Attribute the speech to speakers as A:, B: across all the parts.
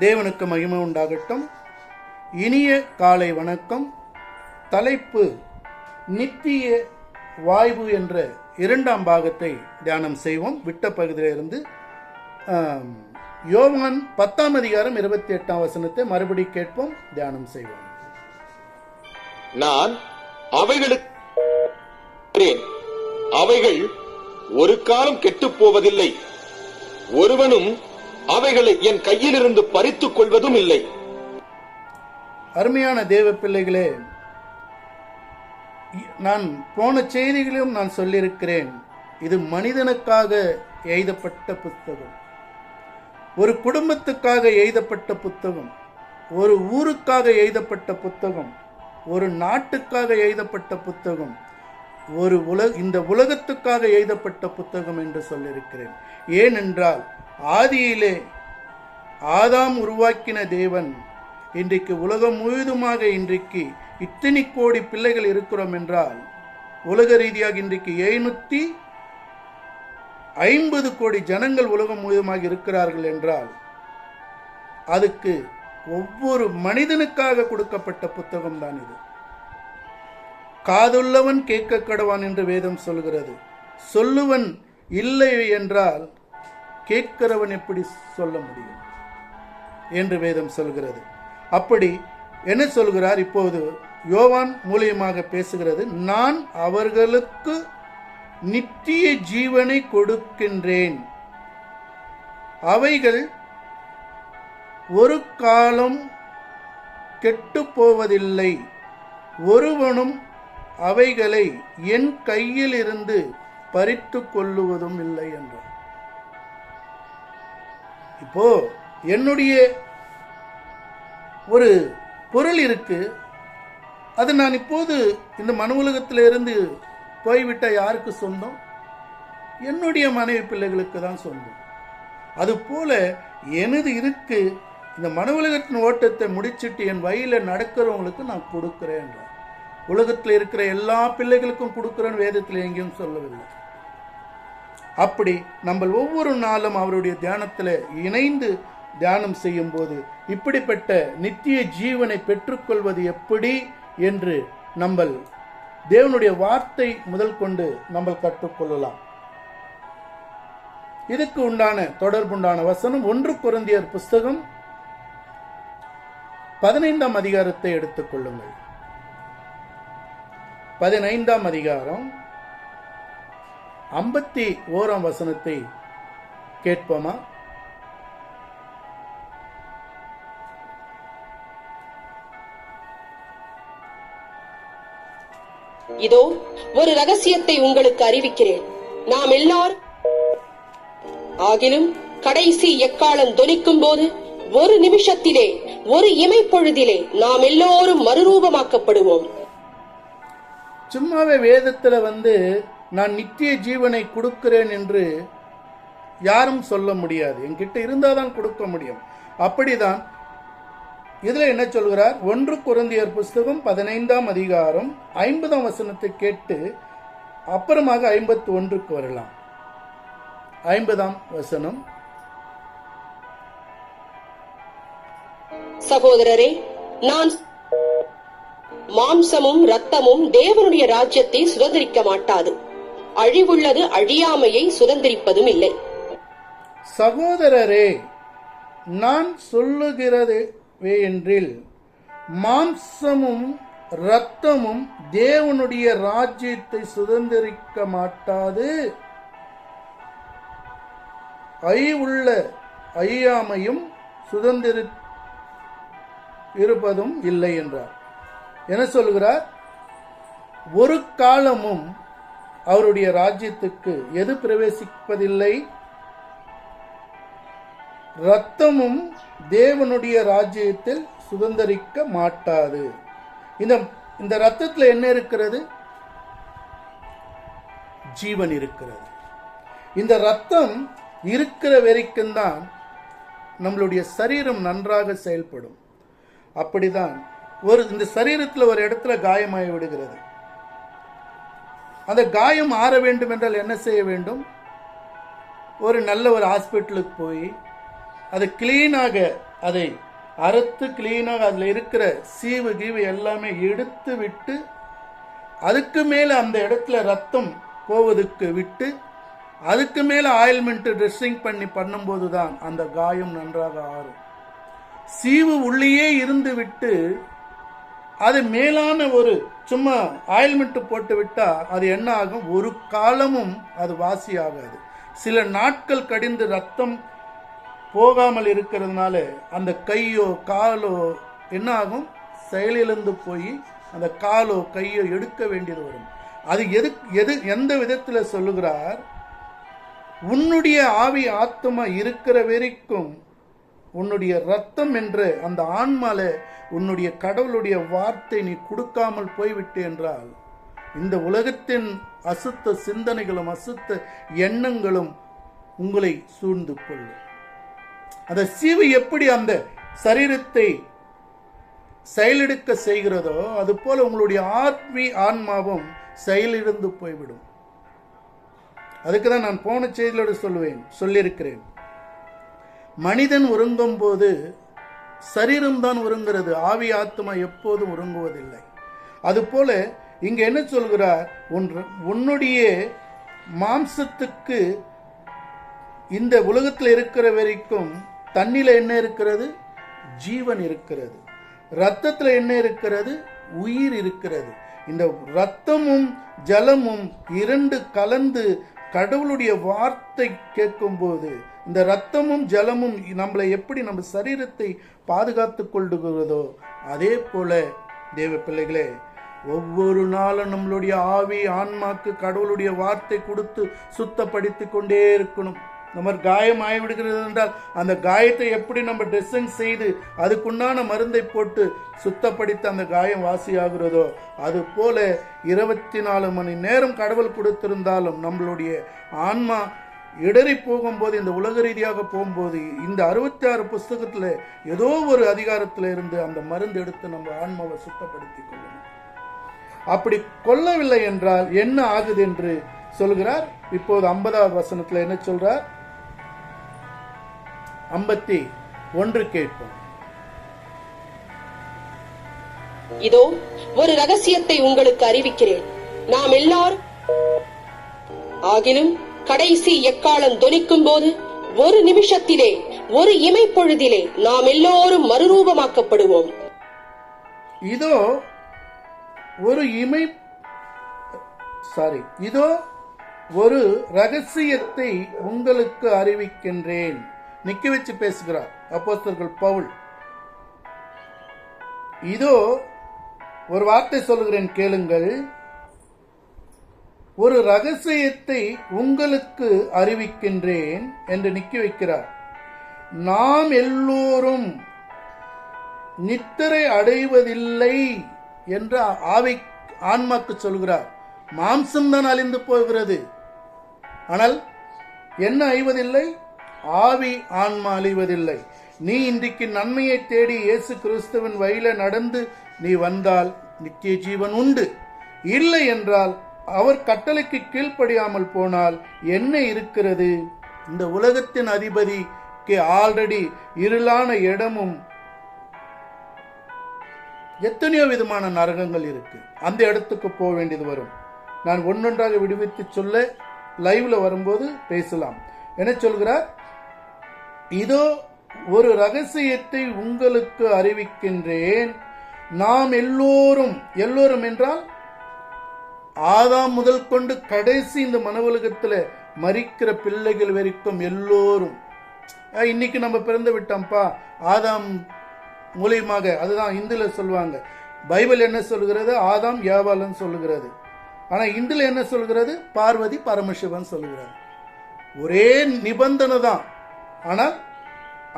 A: தேவனுக்கு மகிமை உண்டாகட்டும். இனிய காலை வணக்கம். தலைப்பு நித்திய வாய்வு என்ற இரண்டாம் பாகத்தை தியானம் செய்வோம். விட்ட பகுதியிலிருந்து யோவான் பத்தாம் அதிகாரம் இருபத்தி எட்டாம் வசனத்தை மறுபடி கேட்போம். தியானம் செய்வோம்.
B: நான் அவைகளுக்கு அவைகள் ஒரு காலம் கெட்டுப் போவதில்லை. ஒருவனும் அவைகளை என் கையிலிருந்து பறித்துக் கொள்வதும் இல்லை.
A: அருமையான தேவ பிள்ளைகளே நான் போன செய்திகளையும் நான் சொல்லியிருக்கிறேன். இது மனிதனுக்காக எழுதப்பட்ட புத்தகம். ஒரு குடும்பத்துக்காக எழுதப்பட்ட புத்தகம். ஒரு ஊருக்காக எழுதப்பட்ட புத்தகம். ஒரு நாட்டுக்காக எழுதப்பட்ட புத்தகம். ஒரு உலக இந்த உலகத்துக்காக எழுதப்பட்ட புத்தகம் என்று சொல்லியிருக்கிறேன். ஏனென்றால் ஆதியிலே ஆதாம் உருவாக்கின தேவன் இன்றைக்கு உலகம் முழுதுமாக இன்றைக்கு இத்தனை கோடி பிள்ளைகள் இருக்கிறோம் என்றால் உலக ரீதியாக இன்றைக்கு எழுநூத்தி ஐம்பது கோடி ஜனங்கள் உலகம் முழுவதுமாக இருக்கிறார்கள் என்றால் அதுக்கு ஒவ்வொரு மனிதனுக்காக கொடுக்கப்பட்ட புத்தகம் தான் இது. காதுள்ளவன் கேட்க கடவான் என்று வேதம் சொல்கிறது. சொல்லுவன் இல்லை என்றால் கேட்கிறவன் எப்படி சொல்ல முடியும்? என்று வேதம் சொல்கிறது. அப்படி என்ன சொல்கிறார்? இப்போது யோவான் மூலியமாக பேசுகிறது நான் அவர்களுக்கு நித்திய ஜீவனை கொடுக்கின்றேன். அவைகள் ஒரு காலம் கெட்டு போவதில்லை. ஒருவனும் அவைகளை என் கையிலிருந்து பறித்து கொள்ளுவதும் இல்லை என்றார். இப்போ என்னுடைய ஒரு பொருள் இருக்கு. அது நான் இப்போது இந்த மனு உலகத்திலிருந்து போய்விட்ட யாருக்கு சொந்தம்? என்னுடைய மனைவி பிள்ளைகளுக்கு தான் சொந்தம். அதுபோல எனது இருக்கு இந்த மன உலகத்தின் ஓட்டத்தை முடிச்சிட்டு என் வழியில நடக்கிறவங்களுக்கு நான் கொடுக்குறேன் உலகத்தில் இருக்கிற எல்லா பிள்ளைகளுக்கும் கொடுக்குறேன்னு வேதத்தில் எங்கேயும் சொல்லவில்லை. அப்படி நம்ம ஒவ்வொரு நாளும் அவருடைய தியானத்தில் இணைந்து தியானம் செய்யும் போது இப்படிப்பட்ட நித்திய ஜீவனை பெற்றுக்கொள்வது எப்படி என்று நம்ம தேவனுடைய வார்த்தை முதல் கொண்டு நம்ம கற்றுக்கொள்ளலாம். இதுக்கு உண்டான தொடர்புண்டான வசனம் ஒன்று குருந்தியர் புஸ்தகம் பதினைந்தாம் அதிகாரத்தை எடுத்துக்கொள்ளுங்கள் பதினைந்தாம் அதிகாரம் ஐம்பத்தி ஓராம் வசனத்தை கேட்போமா?
C: இதோ ஒரு ரகசியத்தை உங்களுக்கு அறிவிக்கிறேன். நாம் எல்லாரும் ஆகிலும் கடைசி எக்காலம் தொனிக்கும் போது ஒரு நிமிஷத்திலே ஒரு இமைப்பொழுதிலே நாம் எல்லோரும் மறுரூபமாக்கப்படுவோம்.
A: சும்மாவே வேதத்தில் வந்து நான் நித்திய ஜீவனை கொடுக்கிறேன் என்று யாரும் சொல்ல முடியாது. என்கிட்ட இருந்தால் தான் கொடுக்க முடியும். அப்படிதான் இதில் என்ன சொல்கிறார்? ஒன்று குருந்தியர் புஸ்தகம் பதினைந்தாம் அதிகாரம் ஐம்பதாம் வசனத்தை கேட்டு அப்புறமாக ஐம்பத்தி ஒன்றுக்கு வரலாம். ஐம்பதாம் வசனம்.
C: சகோதரரே நான் மாம்சமும் ரத்தமும் தேவனுடைய ராஜ்யத்தை சுதந்திரிக்க மாட்டாது. அழிவுள்ளது அழியாமையை சுதந்திரிப்பதும் இல்லை
A: சகோதரரே நான் சொல்லுகிறது என்றில் மாம்சமும் இரத்தமும் தேவனுடைய ராஜ்யத்தை சுதந்திரிக்க மாட்டாது. ஐயுள்ள ஐயாமையும் சுதந்திரி இருப்பதும் இல்லை என்றார். என்ன சொல்கிறார் ஒரு காலமும் அவருடைய ராஜ்யத்துக்கு எது பிரவேசிப்பதில்லை? ரத்தமும் தேவனுடைய ராஜ்யத்தில் சுதந்திரிக்க மாட்டாது. இந்த இந்த ரத்தத்தில் என்ன இருக்கிறது? ஜீவன் இருக்கிறது. இந்த ரத்தம் இருக்கிற வரைக்கும் தான் நம்மளுடைய சரீரம் நன்றாக செயல்படும். அப்படிதான் ஒரு இந்த சரீரத்தில் ஒரு இடத்துல காயமாகி விடுகிறது. அந்த காயம் ஆற வேண்டும் என்றால் என்ன செய்ய வேண்டும்? ஒரு நல்ல ஒரு ஹாஸ்பிட்டலுக்கு போய் அதை கிளீனாக அதை அறுத்து கிளீனாக அதில் இருக்கிற சீவு கீவு எல்லாமே எடுத்து விட்டு அதுக்கு மேலே அந்த இடத்துல ரத்தம் போவதுக்கு விட்டு அதுக்கு மேலே ஆயில்மெண்ட்டு ட்ரெஸ்ஸிங் பண்ணி பண்ணும்போது தான் அந்த காயம் நன்றாக ஆறும். சீவு உள்ளேயே இருந்து விட்டு அது மேலான ஒரு சும்மா ஆயில்மெண்ட் போட்டு விட்டால் அது என்ன ஆகும்? ஒரு காலமும் அது வாசி ஆகாது. சில நாட்கள் கடிந்து ரத்தம் போகாமல் இருக்கிறதுனால அந்த கையோ காலோ என்ன ஆகும்? செயலிழந்து போய் அந்த காலோ கையோ எடுக்க வேண்டியது வரும். அது எது எது எந்த விதத்தில் சொல்லுகிறார்? உன்னுடைய ஆவி ஆத்மா இருக்கிற வரைக்கும் உன்னுடைய ரத்தம் என்று அந்த ஆன்மால உன்னுடைய கடவுளுடைய வார்த்தை நீ கொடுக்காமல் போய்விட்டு என்றால் இந்த உலகத்தின் அசுத்த சிந்தனைகளும் அசுத்த எண்ணங்களும் உங்களை சூழ்ந்து கொள்ளும். அந்த சீவு எப்படி அந்த சரீரத்தை செயலெடுக்க செய்கிறதோ அது போல உங்களுடைய ஆத்மி ஆன்மாவும் செயலிழந்து போய்விடும். அதுக்கு தான் நான் போன செய்தியோடு சொல்லுவேன் சொல்லியிருக்கிறேன். மனிதன் உறங்கும் போது சரீரம்தான் உறங்குறது ஆவி ஆத்மா எப்போதும் உறங்குவதில்லை அதுபோல இங்க என்ன சொல்கிறார்? ஒன்று உன்னுடைய மாம்சத்துக்கு இந்த உலகத்தில் இருக்கிற வரைக்கும் தண்ணில என்ன இருக்கிறது? ஜீவன் இருக்கிறது. ரத்தத்தில் என்ன இருக்கிறது? உயிர் இருக்கிறது. இந்த ரத்தமும் ஜலமும் இரண்டு கலந்து கடவுளுடைய வார்த்தை கேட்கும்போது இந்த ரத்தமும் ஜலமும் நம்மளை எப்படி நம்ம சரீரத்தை பாதுகாத்து கொள்ளுகிறதோ அதே போல தேவ பிள்ளைகளே ஒவ்வொரு நாளும் நம்மளுடைய ஆவி ஆன்மாக்கு கடவுளுடைய வார்த்தை கொடுத்து சுத்தப்படுத்தி கொண்டே இருக்கணும். நம்ம காயம் ஆகிவிடுகிறது என்றால் அந்த காயத்தை எப்படி நம்ம ட்ரெஸ்ஸிங் செய்து அதுக்குண்டான மருந்தை போட்டு சுத்தப்படுத்தி அந்த காயம் வாசியாகிறதோ அது போல இருபத்தி நாலு மணி நேரம் கடவுள் கொடுத்திருந்தாலும் நம்மளுடைய ஆன்மா இடறி போகும்போது இந்த உலக ரீதியாக போகும்போது இந்த அறுபத்தி ஆறு புஸ்தகத்தில் ஏதோ ஒரு அதிகாரத்தில் இருந்து அந்த மருந்து எடுத்து நம்ம ஆன்மாவை சுத்தப்படுத்தி கொள்ளணும். அப்படி கொல்லவில்லை என்றால் என்ன ஆகுது என்று சொல்கிறார். இப்போது ஐம்பதாவது வசனத்தில் என்ன சொல்றார்? ஐம்பத்தி ஒன்று கேட்போம்.
C: இதோ ஒரு ரகசியத்தை உங்களுக்கு அறிவிக்கிறேன். நாம் எல்லாரும் ஆகிலும் கடைசி எக்காலம் தொனிக்கும் போது ஒரு நிமிஷத்திலே ஒரு இமைப்பொழுதிலே நாம் எல்லோரும் மறுரூபமாக்கப்படுவோம்.
A: இதோ ஒரு இமை சாரி இதோ ஒரு ரகசியத்தை உங்களுக்கு அறிவிக்கின்றேன். நிக்க வச்சு பேசுகிறார் அப்போஸ்தர்கள் பவுல். இதோ ஒரு வார்த்தை சொல்கிறேன் கேளுங்கள். ஒரு ரகசியத்தை உங்களுக்கு அறிவிக்கின்றேன் என்று நிக்கி வைக்கிறார். நாம் எல்லோரும் நித்திரை அடைவதில்லை என்று ஆவி ஆன்மாக்கு சொல்கிறார். மாம்சம்தான் அழிந்து போகிறது. ஆனால் என்ன அழிவதில்லை? ஆவி ஆன்மா அழிவதில்லை. நீ இன்றைக்கு நன்மையை தேடி இயேசு கிறிஸ்துவின் வழியில நடந்து நீ வந்தால் நித்திய ஜீவன் உண்டு. இல்லை என்றால் அவர் கட்டளைக்கு கீழ்ப்படியாமல் போனால் என்ன இருக்கிறது? இந்த உலகத்தின் அதிபதிக்கு ஆல்ரெடி இருளான இடமும் எத்தனையோ விதமான நரகங்கள் இருக்கு. அந்த இடத்துக்கு போக வேண்டியது வரும். நான் ஒன்றொன்றாக விடுவித்து சொல்ல லைவ்ல வரும்போது பேசலாம். என்ன சொல்கிறார்? இதோ ஒரு ரகசியத்தை உங்களுக்கு அறிவிக்கின்றேன். நாம் எல்லோரும் எல்லோரும் என்றால் ஆதாம் முதல் கொண்டு கடைசி இந்த மனவுலகத்தில் மறிக்கிற பிள்ளைகள் வரைக்கும் எல்லோரும் இன்னைக்கு நம்ம பிறந்து விட்டோம்ப்பா. ஆதாம் மூலியமாக அதுதான் இந்துல சொல்லுவாங்க. பைபிள் என்ன சொல்கிறது ஆதாம் யாவாலன் சொல்லுகிறது. ஆனால் இந்துல என்ன சொல்கிறது பார்வதி பரமசிவன் சொல்லுகிறார். ஒரே நிபந்தனை தான். ஆனால்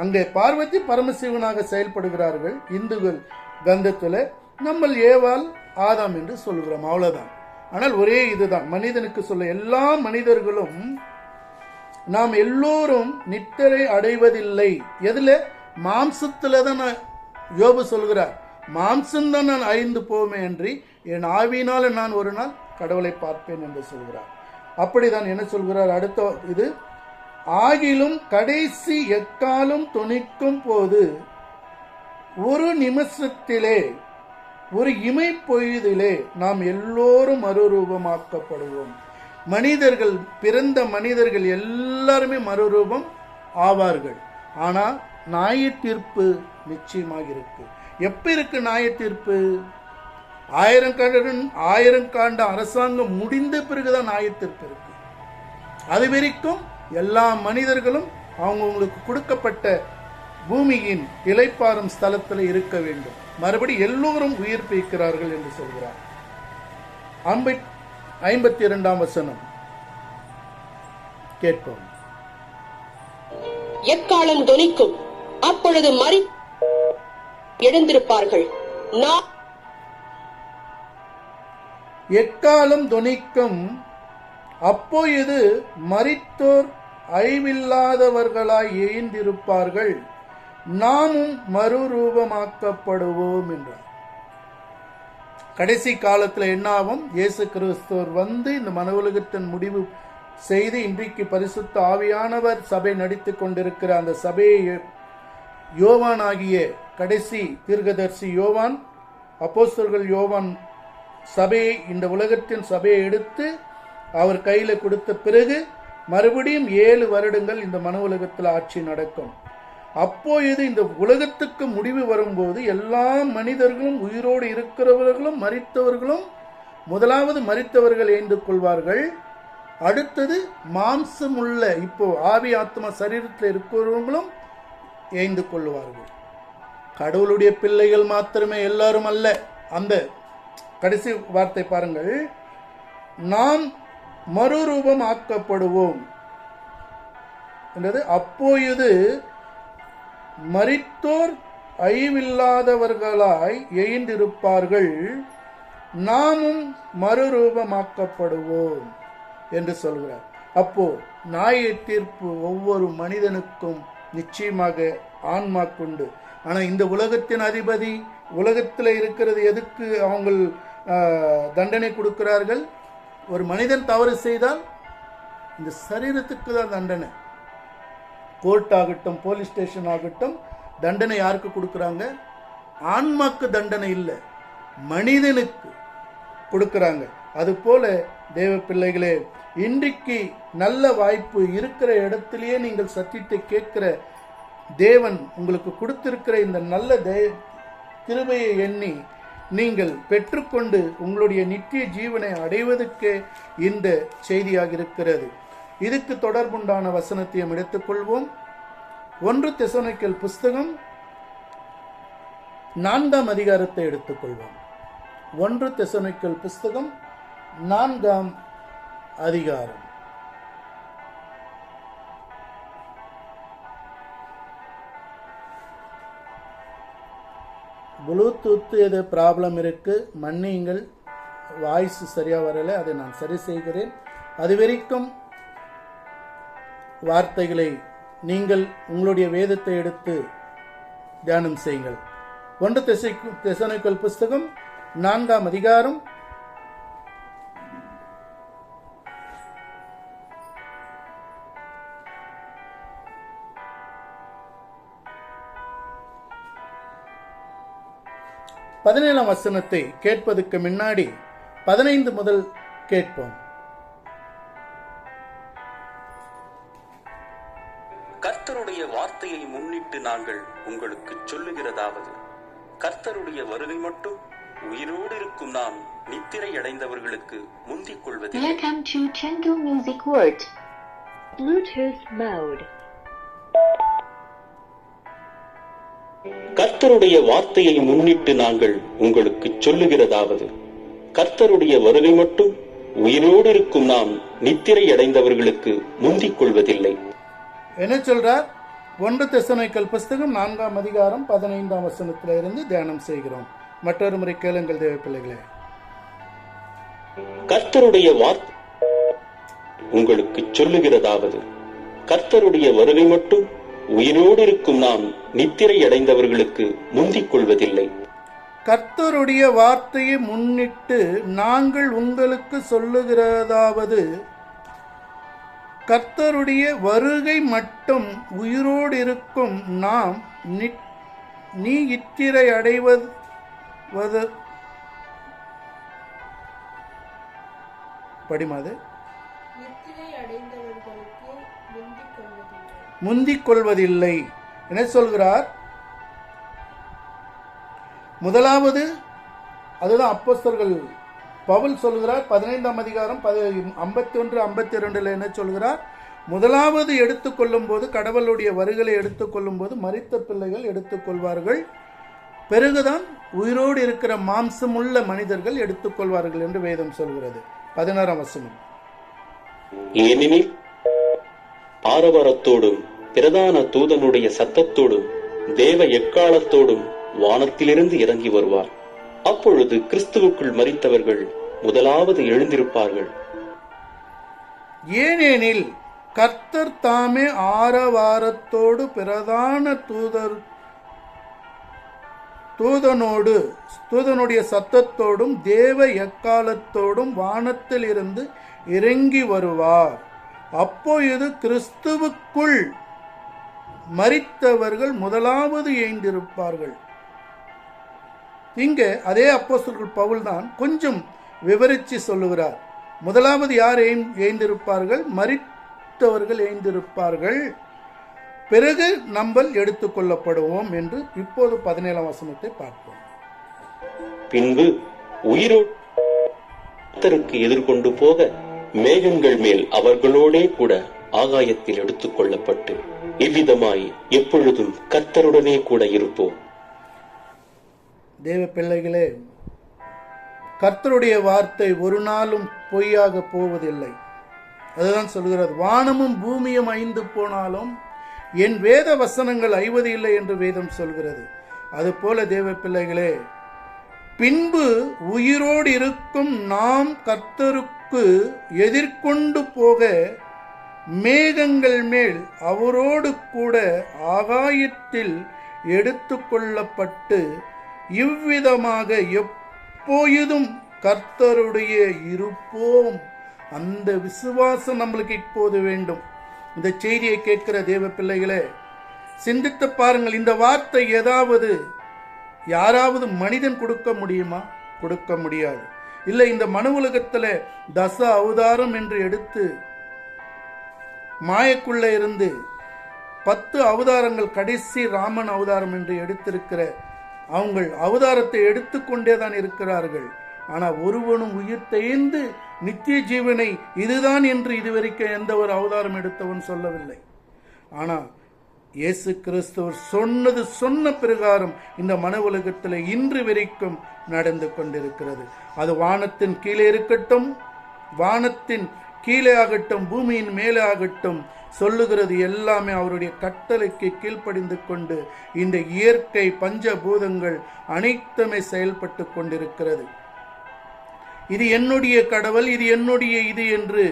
A: அங்கே பார்வதி பரமசிவனாக செயல்படுகிறார்கள் இந்துக்கள் கந்தத்தில். நம்ம ஏவால் ஆதாம் என்று சொல்கிறோம் அவ்வளோதான் ஆனால் ஒரே இதுதான். மனிதனுக்கு சொல்ல எல்லா மனிதர்களும் நாம் எல்லோரும் நித்தரை அடைவதில்லை. எதுல? மாம்சத்துல தான் நான் யோபு சொல்கிறார். மாம்சம்தான் நான் அழிந்து போவேன் என்று என் ஆவியினால நான் ஒரு நாள் கடவுளை பார்ப்பேன் என்று சொல்கிறார். அப்படிதான் என்ன சொல்கிறார்? அடுத்த இது ஆகிலும் கடைசி எக்காலும் துணிக்கும் போது ஒரு நிமிஷத்திலே ஒரு இமை பொய்திலே நாம் எல்லோரும் மறுரூபமாக்கப்படுவோம். மனிதர்கள் பிறந்த மனிதர்கள் எல்லாருமே மறுரூபம் ஆவார்கள். ஆனால் நியாய தீர்ப்பு நிச்சயமாக இருக்கு. எப்போ இருக்கு நாயத்தீர்ப்பு? தீர்ப்பு ஆயிரம் கடன் ஆயிரம் காண்ட அரசாங்கம் முடிந்த பிறகுதான் நியாய தீர்ப்பு இருக்கு. அது வரைக்கும் எல்லா மனிதர்களும் அவங்கவுங்களுக்கு கொடுக்கப்பட்ட பூமியின் இலைப்பாறும் ஸ்தலத்தில் இருக்க வேண்டும். மறுபடி எல்லோரும் உயிர் பிழைக்கிறார்கள் என்று சொல்கிறார். ஐம்பத் ஐம்பத்தி இரண்டாம் வசனம். கேட்போம்.
C: எக்காலம் தொனிக்கும் அப்பொழுது மறி எழுந்திருப்பார்கள்.
A: எக்காலம் தொனிக்கும் அப்பொழுது மரித்தோர் ஐவில்லாதவர்களாய் எழுந்திருப்பார்கள் நாமும் மறுரூபமாக்கப்படுவோம் என்றார். கடைசி காலத்தில் என்னாவும் இயேசு கிறிஸ்துவர் வந்து இந்த மன உலகத்தின் முடிவு செய்து இன்றைக்கு பரிசுத்த ஆவியானவர் சபை நடித்து கொண்டிருக்கிற அந்த சபையை யோவான் ஆகிய கடைசி தீர்க்கதர்சி யோவான் அப்போஸ்தர்கள் யோவான் சபையை இந்த உலகத்தின் சபையை எடுத்து அவர் கையில் கொடுத்த பிறகு மறுபடியும் ஏழு வருடங்கள் இந்த மன உலகத்தில் ஆட்சி நடக்கும். அப்போது இந்த உலகத்துக்கு முடிவு வரும்போது எல்லா மனிதர்களும் உயிரோடு இருக்கிறவர்களும் மறித்தவர்களும் முதலாவது மறித்தவர்கள் ஏந்து கொள்வார்கள். அடுத்தது மாம்சமுள்ள இப்போ ஆவி ஆத்மா சரீரத்தில் இருக்கிறவங்களும் ஏந்து கொள்வார்கள். கடவுளுடைய பிள்ளைகள் மாத்திரமே எல்லாரும் அல்ல. அந்த கடைசி வார்த்தை பாருங்கள். நாம் மறுரூபம் ஆக்கப்படுவோம் என்றது அப்போது மறித்தோர் ஐவில்லாதவர்களாய் எய்ந்திருப்பார்கள். நாமும் மறுரூபமாக்கப்படுவோம் என்று சொல்கிறார். அப்போ நாய தீர்ப்பு ஒவ்வொரு மனிதனுக்கும் நிச்சயமாக ஆன்மா கொண்டு. ஆனால் இந்த உலகத்தின் அதிபதி உலகத்தில் இருக்கிறது எதுக்கு அவங்க தண்டனை கொடுக்கிறார்கள்? ஒரு மனிதன் தவறு செய்தால் இந்த சரீரத்துக்கு தான் தண்டனை. கோர்ட் ஆகட்டும் போலீஸ் ஸ்டேஷன் ஆகட்டும் தண்டனை யாருக்கு கொடுக்குறாங்க? ஆன்மாக்கு தண்டனை இல்லை மனிதனுக்கு கொடுக்குறாங்க. அதுபோல தேவ பிள்ளைகளே இன்றைக்கு நல்ல வாய்ப்பு இருக்கிற இடத்திலேயே நீங்கள் சத்தியத்தை கேட்கிற தேவன் உங்களுக்கு கொடுத்திருக்கிற இந்த நல்ல தே கிருபையை எண்ணி நீங்கள் பெற்றுக்கொண்டு உங்களுடைய நித்திய ஜீவனை அடைவதற்கே இந்த செய்தியாக இருக்கிறது. இதுக்கு தொடர்புண்டான வசனத்தையும் எடுத்துக்கொள்வோம். ஒன்று திசனைக்கல் புஸ்தகம் நான்காம் அதிகாரத்தை எடுத்துக்கொள்வோம். ஒன்று திசனைக்கல் புஸ்தகம் நான்காம் அதிகாரம். ப்ளூடூத் எது ப்ராப்ளம் இருக்கு. மன்னியுங்கள். வாய்ஸ் சரியா வரலை. அதை நான் சரி செய்கிறேன். அது வரைக்கும் வார்த்தைகளை நீங்கள் உங்களுடைய வேதத்தை எடுத்து தியானம் செய்யுங்கள். ஒன்று திசை திசைக்கல் புஸ்தகம் நான்காம் அதிகாரம். பதினேழாம் வசனத்தை கேட்பதற்கு முன்னாடி பதினைந்து முதல் கேட்போம்.
D: முன்னிட்டு நாங்கள் உங்களுக்கு சொல்லுகிறதாவது. கர்த்தருடைய வருகை மட்டும் உயிரோடு இருக்கும் நாம் நித்திரை அடைந்தவர்களுக்கு முந்திக் கொள்வதில்லை.
E: Welcome to Chandu Music World. Bluetooth mode.
D: கர்த்தருடைய வார்த்தையை முன்னிட்டு நாங்கள் உங்களுக்கு சொல்லுகிறதாவது. கர்த்தருடைய வருகை மட்டும் உயிரோடு இருக்கும் நாம் நித்திரை அடைந்தவர்களுக்கு முந்திக் கொள்வதில்லை.
A: என்ன சொல்றார்? ஒன்று தெசனைக்கல் புஸ்தகம் நான்காம் அதிகாரம் பதினைந்தாம் வசனத்தில இருந்து தியானம் செய்கிறோம். மற்றொரு முறை கேளுங்கள் தேவ பிள்ளைகளே.
D: கர்த்தருடைய வார்த்தை உங்களுக்கு சொல்லுகிறதாவது கர்த்தருடைய வருகை மட்டும் உயிரோடு இருக்கும் நாம் நித்திரை அடைந்தவர்களுக்கு முந்திக் கொள்வதில்லை.
A: கர்த்தருடைய வார்த்தையை முன்னிட்டு நாங்கள் உங்களுக்கு சொல்லுகிறதாவது கர்த்தருடைய வருகை மட்டும் உயிரோடு இருக்கும் நாம் நி- இத்திரை அடைவது படிமாது
F: முந்திக் கொள்வதில்லை.
A: என்ன சொல்கிறார்? முதலாவது அதுதான் அப்போஸ்தலர்கள் பவுல் சொல்கிறார் பதினைந்தாம் அதிகாரம் ஐம்பத்தி ஒன்று ஐம்பத்தி ரெண்டில் என்ன சொல்கிறார் முதலாவது எடுத்துக்கொள்ளும் போது கடவுளுடைய வருகளை எடுத்துக்கொள்ளும் போது மறித்த பிள்ளைகள் எடுத்துக்கொள்வார்கள். பிறகுதான் உயிரோடு இருக்கிற மாம்சமுள்ள மனிதர்கள் எடுத்துக்கொள்வார்கள் என்று வேதம் சொல்கிறது. பதினாறாம் வசனம்.
D: ஏனெனில் ஆரவாரத்தோடும் பிரதான தூதனுடைய சத்தத்தோடும் தேவ எக்காலத்தோடும் வானத்திலிருந்து இறங்கி வருவார். அப்பொழுது கிறிஸ்துவுக்குள் மறித்தவர்கள் முதலாவது எழுந்திருப்பார்கள்.
A: ஏனெனில் கர்த்தர் தாமே ஆரவாரத்தோடு பிரதான தூதர் தூதனோடு தூதனுடைய சத்தத்தோடும் தேவ எக்காலத்தோடும் வானத்தில் இருந்து இறங்கி வருவார். அப்போ இது கிறிஸ்துவுக்குள் மறித்தவர்கள் முதலாவது எய்ந்திருப்பார்கள் இங்கு அதே அப்போஸ்தலர்கள் பவுல் தான் கொஞ்சம் விவரித்து சொல்லுகிறார். முதலாவது யார் ஏய்ந்- ஏய்ந்திருப்பார்கள் மரித்தவர்கள் ஏய்ந்திருப்பார்கள் பிறகு நம்பல் எடுத்துக்கொள்ளப்படுவோம் என்று இப்போது பதினேழாம் வசனத்தை பார்ப்போம்.
D: பின்பு உயிரோத்தருக்கு எதிர்கொண்டு போக மேகங்கள் மேல் அவர்களோடே கூட ஆகாயத்தில் எடுத்துக்கொள்ளப்பட்டு இவ்விதமாய் எப்பொழுதும் கர்த்தருடனே கூட இருப்போம்.
A: தேவ பிள்ளைகளே கர்த்தருடைய வார்த்தை ஒரு நாளும் பொய்யாக போவதில்லை. அதுதான் சொல்கிறது வானமும் பூமியும் ஐந்து போனாலும் என் வேத வசனங்கள் ஐவது இல்லை என்று வேதம் சொல்கிறது. அதுபோல தேவ பிள்ளைகளே பின்பு உயிரோடு இருக்கும் நாம் கர்த்தருக்கு எதிர்கொண்டு போக மேகங்கள் மேல் அவரோடு கூட ஆகாயத்தில் எடுத்துக்கொள்ளப்பட்டு இவ்விதமாக எப்போதும் கர்த்தருடைய இருப்போம். அந்த விசுவாசம் நம்மளுக்கு இப்போது வேண்டும். இந்த செய்தியை கேட்கிற தேவ பிள்ளைகளே சிந்தித்து பாருங்கள் இந்த வார்த்தை ஏதாவது யாராவது மனிதன் கொடுக்க முடியுமா? கொடுக்க முடியாது. இல்லை இந்த மனு உலகத்தில் தச அவதாரம் என்று எடுத்து மாயக்குள்ளே இருந்து பத்து அவதாரங்கள் கடைசி ராமன் அவதாரம் என்று எடுத்திருக்கிற அவங்கள் அவதாரத்தை எடுத்துக்கொண்டே தான் இருக்கிறார்கள். ஆனால் ஒருவனும் உயிர் தேய்ந்து நித்திய ஜீவனை இதுதான் என்று இதுவரைக்கும் எந்த ஒரு அவதாரம் எடுத்தவன் சொல்லவில்லை. ஆனால் இயேசு கிறிஸ்துவர் சொன்னது சொன்ன பிரகாரம் இந்த மன உலகத்தில் இன்று வரைக்கும் நடந்து கொண்டிருக்கிறது. அது வானத்தின் கீழே இருக்கட்டும் வானத்தின் கீழே ஆகட்டும் பூமியின் மேலே ஆகட்டும் சொல்லுகிறது எல்லாமே அவருடைய கட்டளைக்கு கீழ்ப்படிந்து கொண்டு இந்த இயற்கை பஞ்சபூதங்கள் அனைத்துமே செயல்பட்டு கொண்டிருக்கிறது. இது என்னுடைய கடவுள் இது என்னுடைய இது என்று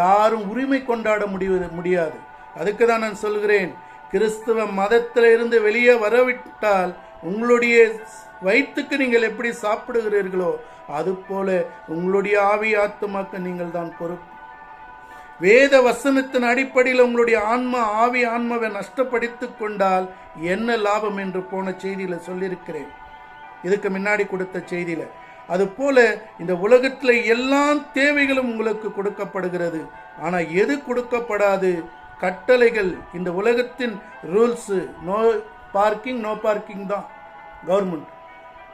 A: யாரும் உரிமை கொண்டாட முடிவது முடியாது. அதுக்கு தான் நான் சொல்கிறேன் கிறிஸ்துவ மதத்திலிருந்து வெளியே வரவிட்டால் உங்களுடைய வயிற்றுக்கு நீங்கள் எப்படி சாப்பிடுகிறீர்களோ அதுபோல உங்களுடைய ஆவி ஆத்துமாக்கு நீங்கள் தான் பொறுப்பு. வேத வசனத்தின் அடிப்படையில் உங்களுடைய ஆன்மா ஆவி ஆன்மாவை நஷ்டப்படுத்திக் கொண்டால் என்ன லாபம் என்று போன செய்தியில் சொல்லியிருக்கிறேன். இதுக்கு முன்னாடி கொடுத்த செய்தியில். அதுபோல இந்த உலகத்தில் எல்லா தேவைகளும் உங்களுக்கு கொடுக்கப்படுகிறது. ஆனால் எது கொடுக்கப்படாது? கட்டளைகள். இந்த உலகத்தின் rules. No parking no parking தான் government.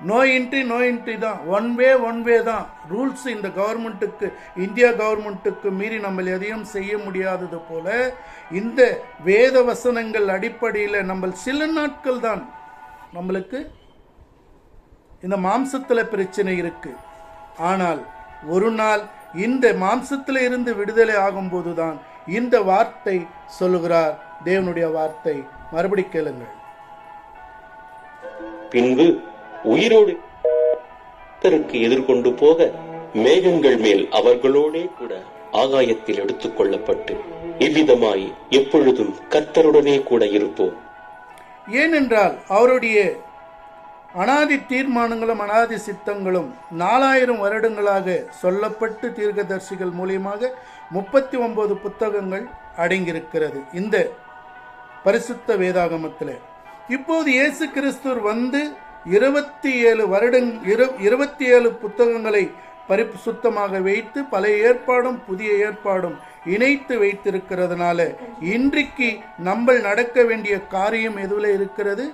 A: No entry no entry தான். ஒன் வே ஒன் வே தான். ரூல்ஸ் இந்த கவர்மெண்ட்டுக்கு இந்தியா கவர்மெண்ட்டுக்கு மீறி நம்ம எதையும் செய்ய முடியாதது போல இந்த வேத வசனங்கள் அடிப்படையில் நம்ம சில நாட்கள் தான் நம்மளுக்கு இந்த மாம்சத்தில் பிரச்சனை இருக்கு. ஆனால் ஒரு நாள் இந்த மாம்சத்தில் இருந்து விடுதலை ஆகும்போது தான் இந்த வார்த்தை சொல்லுகிறார். தேவனுடைய வார்த்தை. மறுபடி கேளுங்கள்.
D: பின்பு உயிரோடு. எதிர்கொண்டு போக மேகங்கள் மேல் அவர்களோடே கூட ஆகாயத்தில் எடுத்துக் கொள்ளப்பட்டு இவ்விதமாய் எப்பொழுதும் கர்த்தருடனே கூட இருப்போம்.
A: ஏனென்றால் அவருடைய அனாதி தீர்மானங்களும் அனாதி சித்தங்களும் நாலாயிரம் வருடங்களாக சொல்லப்பட்டு தீர்க்கதர்சிகள் மூலியமாக முப்பத்தி ஒன்பது புத்தகங்கள் அடங்கியிருக்கிறது இந்த பரிசுத்த வேதாகமத்தில். இப்போது இயேசு கிறிஸ்துவர் வந்து இருபத்தி ஏழு வருடங் இரு இருபத்தி ஏழு புத்தகங்களை பரிசுத்தமாக வைத்து பழைய ஏற்பாடும் புதிய ஏற்பாடும் இணைத்து வைத்திருக்கிறதுனால இன்றைக்கு நம்ம நடக்க வேண்டிய காரியம் எதுவில் இருக்கிறது?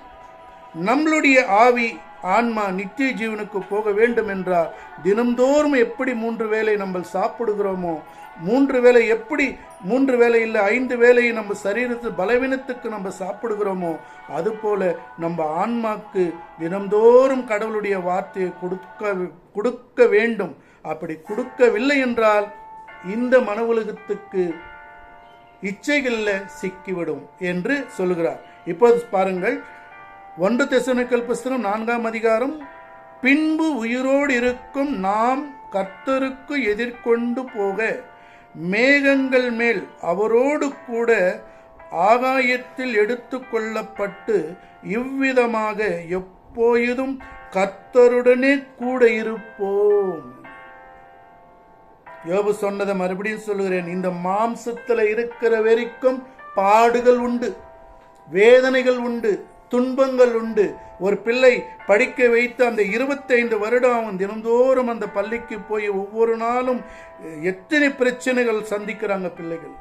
A: நம்மளுடைய ஆவி ஆன்மா நித்திய ஜீவனுக்கு போக வேண்டும் என்றால் தினம்தோறும் எப்படி மூன்று வேளை நம்ம சாப்பிடுகிறோமோ மூன்று வேளை எப்படி மூன்று வேலை இல்லை ஐந்து வேலையை நம்ம சரீரத்து பலவீனத்துக்கு நம்ம சாப்பிடுகிறோமோ அதுபோல நம்ம ஆன்மாக்கு தினம்தோறும் கடவுளுடைய வார்த்தையை கொடுக்க கொடுக்க வேண்டும். அப்படி கொடுக்கவில்லை என்றால் இந்த மன உலகத்துக்கு இச்சைகளில் சிக்கிவிடும் என்று சொல்லுகிறார். இப்போது பாருங்கள் ஒன்று தெசனுக்கள் புஸ்தகம் நான்காம் அதிகாரம். பின்பு உயிரோடு இருக்கும் நாம் கர்த்தருக்கு எதிர்கொண்டு போக மேகங்கள் மேல் அவரோடு கூட ஆகாயத்தில் எடுத்து கொள்ளப்பட்டு இவ்விதமாக எப்போதும் கர்த்தருடனே கூட இருப்போம். யோபு சொன்னதை மறுபடியும் சொல்லுகிறேன். இந்த மாம்சத்தில் இருக்கிற வரைக்கும் பாடுகள் உண்டு வேதனைகள் உண்டு. துன்பங்கள் உண்டு. ஒரு பிள்ளை படிக்க வைத்து அந்த இருபத்தைந்து வருடம் அவன் தினந்தோறும் அந்த பள்ளிக்கு போய் ஒவ்வொரு நாளும் எத்தனை பிரச்சனைகள் சந்திக்கிறாங்க பிள்ளைகள்.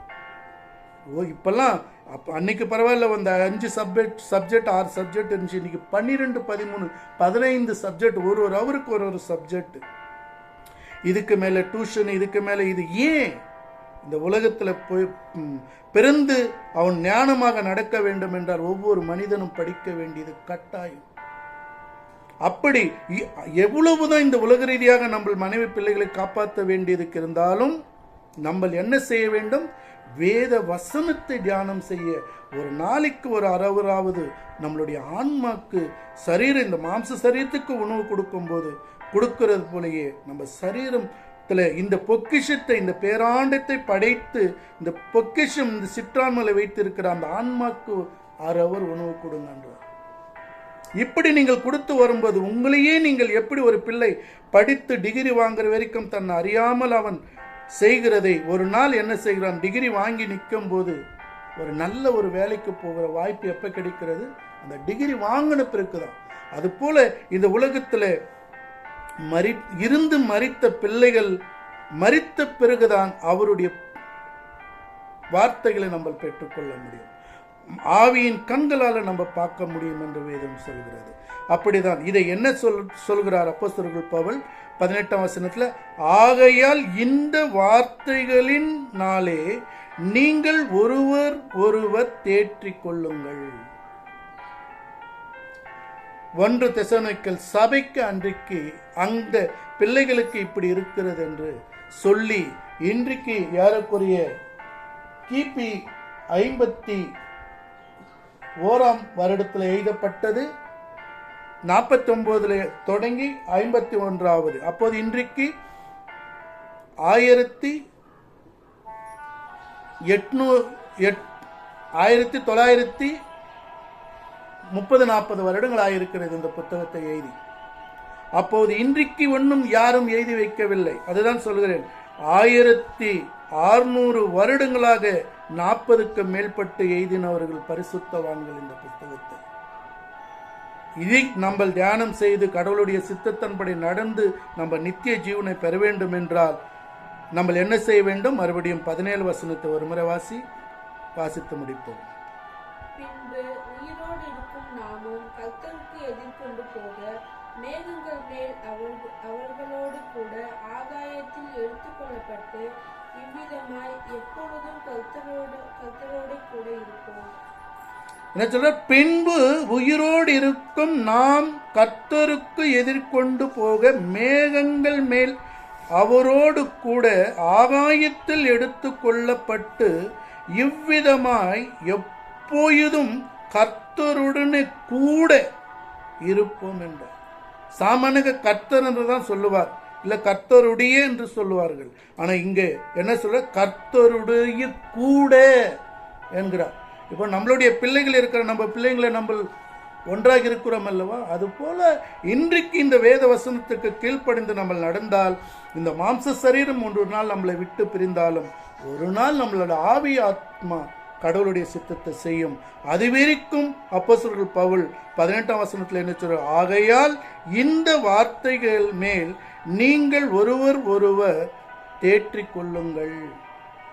A: ஓ இப்பெல்லாம் அப்போ அன்னைக்கு பரவாயில்ல அந்த அஞ்சு சப்ஜெக்ட் சப்ஜெக்ட் ஆறு சப்ஜெக்ட் இருந்துச்சு. இன்னைக்கு பன்னிரெண்டு பதிமூணு பதினைந்து சப்ஜெக்ட் ஒரு ஒரு அவருக்கு ஒரு ஒரு சப்ஜெக்ட் இதுக்கு மேலே டியூஷன் இதுக்கு மேலே இது ஏன்? இந்த உலகத்தில் போய் பிறந்து அவன் ஞானமாக நடக்க வேண்டும் என்றால் ஒவ்வொரு மனிதனும் படிக்க வேண்டியது கட்டாயம். அப்படி எவ்வளவுதான் இந்த உலக ரீதியாக நம்ம மனைவி பிள்ளைகளை காப்பாற்ற வேண்டியதுக்கு இருந்தாலும் நம்ம என்ன செய்ய வேண்டும்? வேத வசனத்தை தியானம் செய்ய. ஒரு நாளைக்கு ஒரு அறவராவது நம்மளுடைய ஆன்மாக்கு சரீரம் இந்த மாம்ச சரீரத்துக்கு உணவு கொடுக்கும்போது கொடுக்கிறது போலயே நம்ம சரீரம் இந்த பொக்கிஷத்தை இந்த பேராண்டத்தை படைத்து இந்த பொக்கிஷம் இந்த சிற்றான்மலை வைத்திருக்கிற அந்த ஆன்மாக்கு அறவர் உணவு கொடுங்கன்றார் இப்படி நீங்கள் கொடுத்து வரும்போது உங்களையே நீங்கள் எப்படி ஒரு பிள்ளை படித்து டிகிரி வாங்குற வரைக்கும் தன்னை அறியாமல் அவன் செய்கிறதை ஒரு நாள் என்ன செய்கிறான்? டிகிரி வாங்கி நிற்கும் போது ஒரு நல்ல ஒரு வேலைக்கு போகிற வாய்ப்பு எப்போ கிடைக்கிறது? அந்த டிகிரி வாங்கின பிறகுதான். அது போல இந்த உலகத்தில் மறி இருந்து மறித்த பிள்ளைகள் மறித்த பிறகுதான் அவருடைய வார்த்தைகளை நம்ம பெற்றுக்கொள்ள முடியும். ஆவியின் கண்களால் நம்ம பார்க்க முடியும் என்று வேதம் சொல்கிறது. அப்படிதான் இதை என்ன சொல் சொல்கிறார் அப்போஸ்தர்கள் பவல்? பதினெட்டாம் வசனத்தில் ஆகையால் இந்த வார்த்தைகளின் நாளே நீங்கள் ஒருவர் ஒருவர் தேற்றிக் கொள்ளுங்கள். ஒன்று திசனுக்கள் சபைக்கு அன்றைக்கு அந்த பிள்ளைகளுக்கு இப்படி இருக்கிறது என்று சொல்லி இன்றைக்கு ஏறக்குறைய கிபி ஐம்பத்தி ஓராம் வருடத்தில் எழுதப்பட்டது நாற்பத்தி தொடங்கி ஐம்பத்தி ஒன்றாவது. அப்போது இன்றைக்கு ஆயிரத்தி எட்நூ எட் ஆயிரத்தி தொள்ளாயிரத்தி முப்பது நாற்பது வருடங்கள் ஆகியிருக்கிறது இந்த புத்தகத்தை எழுதி. அப்போது இன்றைக்கு ஒன்றும் யாரும் எழுதி வைக்கவில்லை. அதுதான் சொல்கிறேன். ஆயிரத்தி ஆறுநூறு வருடங்களாக நாற்பதுக்கு மேற்பட்டு எழுதினவர்கள் பரிசுத்தவான்கள் இந்த புத்தகத்தை. இதை நம்ம தியானம் செய்து கடவுளுடைய சித்தத்தன்படி நடந்து நம்ம நித்திய ஜீவனை பெற வேண்டும் என்றால் நம்ம என்ன செய்ய வேண்டும்? மறுபடியும் பதினேழு வசனத்தை ஒரு முறை வாசி வாசித்து முடிப்போம்.
F: உயிரோடு இருக்கும் நாமும் கர்த்தருக்கு எதிர்கொண்டு போக மேகங்கள் மேல் அவர்கள் அவர்களோடு கூட ஆகாயத்தில் எடுத்துக்கொள்ளப்பட்டு இவ்விதமாய் எப்பொழுதும் கர்த்தரோடு கர்த்தரோடு கூட இருப்போம்.
A: என்ன சொல்ற? பின்பு உயிரோடு இருக்கும் நாம் கர்த்தருக்கு எதிர்கொண்டு போக மேகங்கள் மேல் அவரோடு கூட ஆகாயத்தில் எடுத்து கொள்ளப்பட்டு இவ்விதமாய் எப்பொழுதும் கர்த்தருடனே கூட இருப்போம் என்றார் சாமானிய கர்த்தர் என்று தான் சொல்லுவார். இல்லை கர்த்தருடைய என்று சொல்லுவார்கள். ஆனால் இங்கே என்ன சொல்ற? கர்த்தருடைய கூட என்கிறார். இப்போ நம்மளுடைய பிள்ளைகள் இருக்கிற நம்ம பிள்ளைங்களை நம்ம ஒன்றாக இருக்கிறோம் அல்லவா? அதுபோல இன்றைக்கு இந்த வேத வசனத்துக்கு கீழ்ப்படிந்து நம்ம நடந்தால் இந்த மாம்ச சரீரம் ஒன்று நாள் நம்மளை விட்டு பிரிந்தாலும் ஒரு நாள் நம்மளோட ஆவி ஆத்மா கடவுளுடைய சித்தத்தை செய்யும். அதுவரைக்கும் அப்போஸ்தலர்கள் பவுல் பதினெட்டாம் வசனத்தில் என்ன சொல்ற? ஆகையால் இந்த வார்த்தைகள் மேல் நீங்கள் ஒருவர் ஒருவர் தேற்றிக் கொள்ளுங்கள்.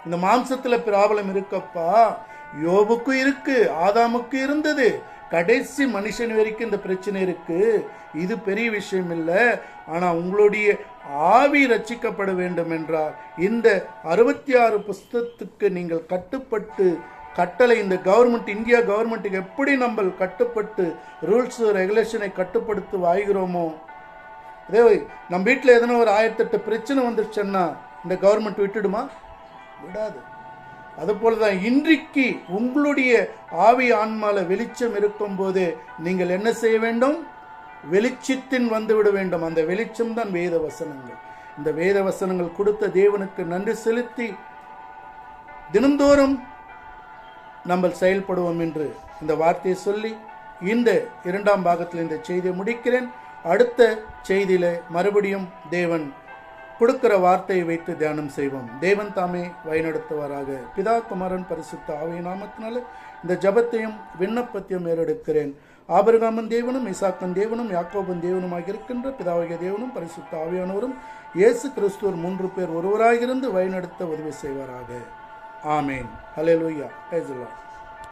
A: இந்த மாம்சத்தில் பிராபலம் இருக்கப்பா? யோபுக்கும் இருக்கு ஆதாமுக்கு இருந்தது. கடைசி மனுஷன் வரைக்கும் இந்த பிரச்சனை இருக்கு. இது பெரிய விஷயம் இல்லை. ஆனா உங்களுடைய ஆவி ரட்சிக்கப்பட வேண்டும் என்றால் இந்த அறுபத்தி ஆறு புஸ்தகத்துக்கு நீங்கள் கட்டுப்பட்டு கட்டளை இந்த கவர்மெண்ட் இந்தியா கவர்மெண்ட்டுக்கு எப்படி நம்ம கட்டுப்பட்டு ரூல்ஸ் ரெகுலேஷனை கட்டுப்படுத்தி வாய்கிறோமோ அதே நம்ம வீட்டில் எதனா ஒரு ஆயிரத்தெட்டு பிரச்சனை வந்துருச்சுன்னா இந்த கவர்மெண்ட் விட்டுடுமா? விடாது. அதுபோல தான் இன்றைக்கு உங்களுடைய ஆவி ஆன்மால வெளிச்சம் இருக்கும் போது நீங்கள் என்ன செய்ய வேண்டும்? வெளிச்சத்தின் வந்து விட வேண்டும். அந்த வெளிச்சம் தான் வேத வசனங்கள். இந்த வேத வசனங்கள் கொடுத்த தேவனுக்கு நன்றி செலுத்தி தினந்தோறும் நம்ம செயல்படுவோம் என்று இந்த வார்த்தையை சொல்லி இந்த இரண்டாம் பாகத்தில் இந்த செய்தியை முடிக்கிறேன். அடுத்த செய்தியில் மறுபடியும் தேவன் கொடுக்கிற வார்த்தையை வைத்து தியானம் செய்வோம். தேவன் தாமே வழிநடத்துவாராக. பிதா குமரன் பரிசுத்த ஆவிய நாமத்தினால இந்த ஜபத்தையும் விண்ணப்பத்தையும் ஏறெடுக்கிறேன். ஆபிரகாமன் தேவனும் இசாக்கன் தேவனும் யாக்கோபன் தேவனுமாக இருக்கின்ற பிதாவாகிய தேவனும் பரிசுத்த ஆவியானவரும் இயேசு கிறிஸ்துவர் மூன்று பேர் ஒருவராயிருந்து வழிநடத்த உதவி செய்வாராக. ஆமேன் ஹalleluya praise the Lord